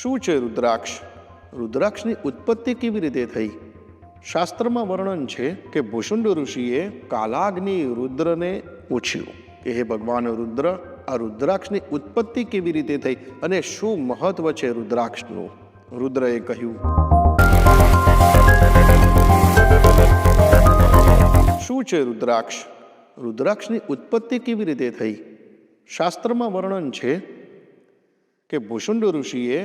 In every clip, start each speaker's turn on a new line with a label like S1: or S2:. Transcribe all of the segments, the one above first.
S1: શું છે રુદ્રાક્ષ? રુદ્રાક્ષની ઉત્પત્તિ કેવી રીતે થઈ? શાસ્ત્રમાં વર્ણન છે કે ભૂષુંડ ઋષિએ કાલાગ્નિ રુદ્રને પૂછ્યું કે, હે ભગવાન રુદ્ર, આ રુદ્રાક્ષની ઉત્પત્તિ કેવી રીતે થઈ અને શું મહત્વ છે રુદ્રાક્ષનું? રુદ્રએ કહ્યું, શું છે રુદ્રાક્ષ? રુદ્રાક્ષની ઉત્પત્તિ કેવી રીતે થઈ? શાસ્ત્રમાં વર્ણન છે કે ભૂષુંડ ઋષિએ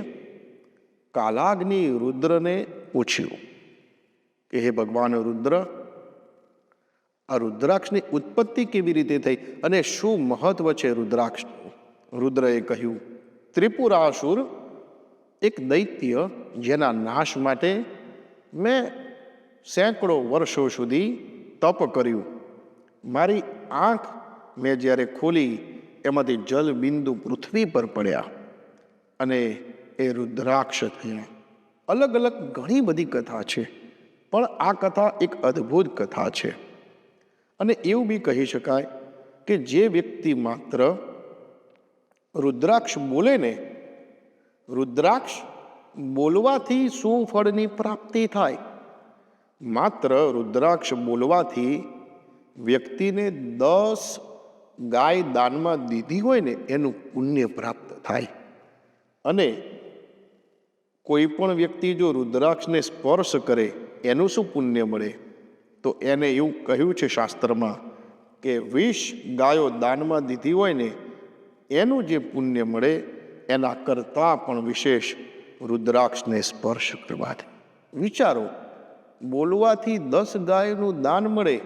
S1: કાલાગ્નિ રુદ્રને પૂછ્યું કે હે ભગવાન રુદ્ર, આ રુદ્રાક્ષની ઉત્પત્તિ કેવી રીતે થઈ અને શું મહત્વ છે રુદ્રાક્ષનું? રુદ્રએ કહ્યું, ત્રિપુરાસુર એક દૈત્ય જેના નાશ માટે મેં સેંકડો વર્ષો સુધી તપ કર્યું. મારી આંખ મેં જ્યારે ખોલી, એમાંથી જલબિંદુ પૃથ્વી પર પડ્યા અને એ રુદ્રાક્ષ થયા અલગ અલગ ઘણી બધી કથા છે, પણ આ કથા એક અદ્ભુત કથા છે. અને એવું બી કહી શકાય કે જે વ્યક્તિ માત્ર રુદ્રાક્ષ બોલે ને, રુદ્રાક્ષ બોલવાથી શું ફળની પ્રાપ્તિ થાય? માત્ર રુદ્રાક્ષ બોલવાથી વ્યક્તિને દસ ગાય દાનમાં દીધી હોય ને, એનું પુણ્ય પ્રાપ્ત થાય. અને કોઈ પણ વ્યક્તિ જો રુદ્રાક્ષને સ્પર્શ કરે, એનું શું પુણ્ય મળે? તો એને એવું કહ્યું છે શાસ્ત્રમાં કે વીસ ગાયો દાનમાં દીધી હોય ને, એનું જે પુણ્ય મળે, એના કરતાં પણ વિશેષ રુદ્રાક્ષને સ્પર્શ કરવાથી વિચારો, બોલવાથી દસ ગાયનું દાન મળે,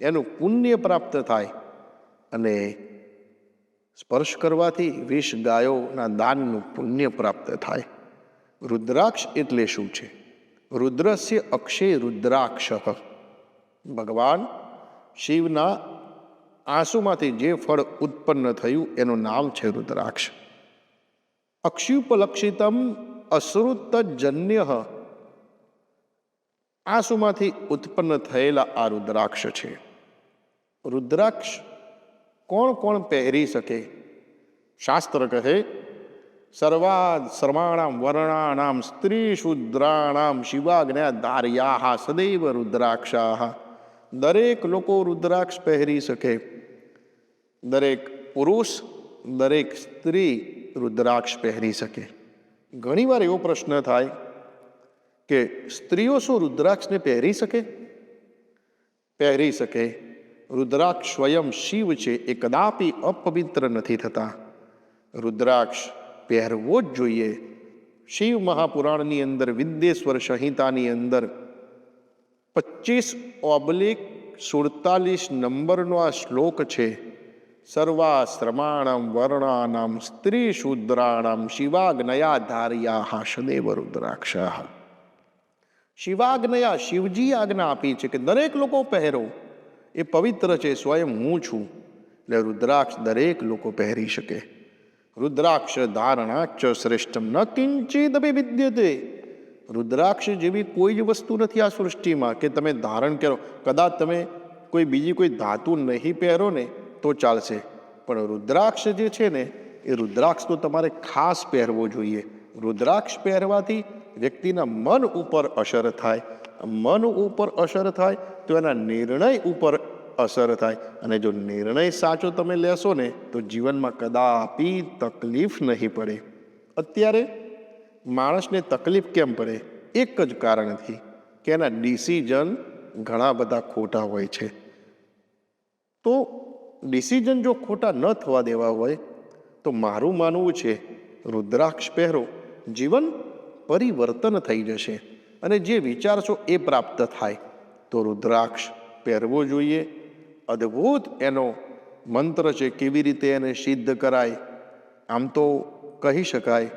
S1: એનું પુણ્ય પ્રાપ્ત થાય અને સ્પર્શ કરવાથી વીસ ગાયોના દાનનું પુણ્ય પ્રાપ્ત થાય. રુદ્રાક્ષ એટલે શું છે? રુદ્રસ્ય અક્ષય રુદ્રાક્ષ. ભગવાન શિવના આંસુમાંથી જે ફળ ઉત્પન્ન થયું એનું નામ છે રુદ્રાક્ષ. અક્ષયુપલક્ષિતમ અશ્રુતજન્ય. આંસુમાંથી ઉત્પન્ન થયેલા આ રુદ્રાક્ષ છે. રુદ્રાક્ષ કોણ કોણ પહેરી શકે? શાસ્ત્ર કહે સર્વાદ સર્વાણામ વર્ણાણામ સ્ત્રી શુદ્રાણામ શિવાજ્ઞા દાર્યા સદૈવ રુદ્રાક્ષા દરેક લોકો રુદ્રાક્ષ પહેરી શકે દરેક પુરુષ દરેક સ્ત્રી રુદ્રાક્ષ પહેરી શકે ઘણીવાર એવો પ્રશ્ન થાય કે સ્ત્રીઓ શું રુદ્રાક્ષને પહેરી શકે પહેરી શકે રુદ્રાક્ષ સ્વયં શિવ છે એ કદાપી અપવિત્ર નથી થતા રુદ્રાક્ષ પહેરવો જ જોઈએ. શિવ મહાપુરાણની અંદર, વિદ્યેશ્વર સંહિતાની અંદર પચીસ ઓબ્લિક સુડતાલીસ નંબરનો આ શ્લોક છે. સર્વાશ્રમાણમ વર્ણાનામ સ્ત્રી શૂદ્રાણામ શિવાગ્નયા ધાર્યા સદૈવ રુદ્રાક્ષા શિવાગ્નયા શિવજી આજ્ઞા આપી છે કે દરેક લોકો પહેરો. એ પવિત્ર છે, સ્વયં હું છું. એટલે રુદ્રાક્ષ દરેક લોકો પહેરી શકે. રુદ્રાક્ષ ધારણાચ શ્રેષ્ઠમ ન કિંચિદપી વિદ્યતે. રુદ્રાક્ષ જેવી કોઈ જ વસ્તુ નથી આ સૃષ્ટિમાં કે તમે ધારણ કરો. કદાચ તમે કોઈ બીજી કોઈ ધાતુ નહીં પહેરો ને તો ચાલશે. પણ રુદ્રાક્ષ જે છે ને, એ રુદ્રાક્ષ તો તમારે ખાસ પહેરવો જોઈએ. રુદ્રાક્ષ પહેરવાથી વ્યક્તિના મન ઉપર અસર થાય. મન ઉપર અસર થાય તો એના નિર્ણય ઉપર અસર થાય. અને જો નિર્ણય સાચો તમે લેશો ને, તો જીવનમાં કદાપી તકલીફ નહીં પડે. અત્યારે માણસને તકલીફ કેમ પડે? એક જ કારણથી કે એના ડિસિઝન ઘણા બધા ખોટા હોય છે. તો ડિસિઝન જો ખોટા ન થવા દેવા હોય, તો મારું માનવું છે, રુદ્રાક્ષ પહેરો, જીવન પરિવર્તન થઈ જશે. અને જે વિચારશો એ પ્રાપ્ત થાય. તો રુદ્રાક્ષ પહેરવો જોઈએ અદ્ભુત એનો મંત્ર છે, કેવી રીતે એને સિદ્ધ કરાય? આમ તો કહી શકાય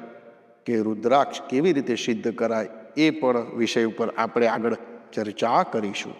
S1: કે રુદ્રાક્ષ કેવી રીતે સિદ્ધ કરાય એ પણ વિષય ઉપર આપણે આગળ ચર્ચા કરીશું.